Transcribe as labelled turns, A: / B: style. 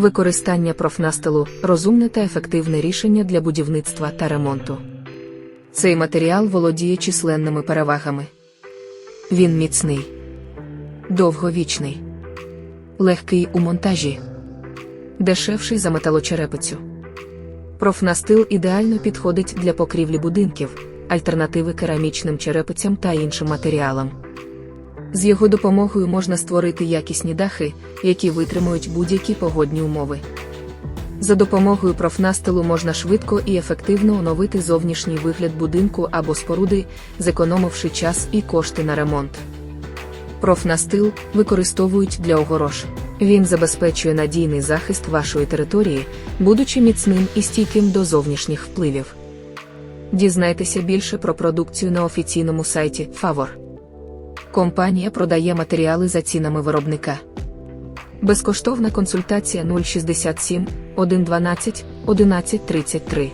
A: Використання профнастилу розумне та ефективне рішення для будівництва та ремонту. Цей матеріал володіє численними перевагами. Він міцний, довговічний, легкий у монтажі, дешевший за металочерепицю. Профнастил ідеально підходить для покрівлі будинків, альтернативи керамічним черепицям та іншим матеріалам. З його допомогою можна створити якісні дахи, які витримують будь-які погодні умови. За допомогою профнастилу можна швидко і ефективно оновити зовнішній вигляд будинку або споруди, зекономивши час і кошти на ремонт. Профнастил використовують для огорож. Він забезпечує надійний захист вашої території, будучи міцним і стійким до зовнішніх впливів. Дізнайтеся більше про продукцію на офіційному сайті Favor. Компанія продає матеріали за цінами виробника. Безкоштовна консультація 067 112 1133.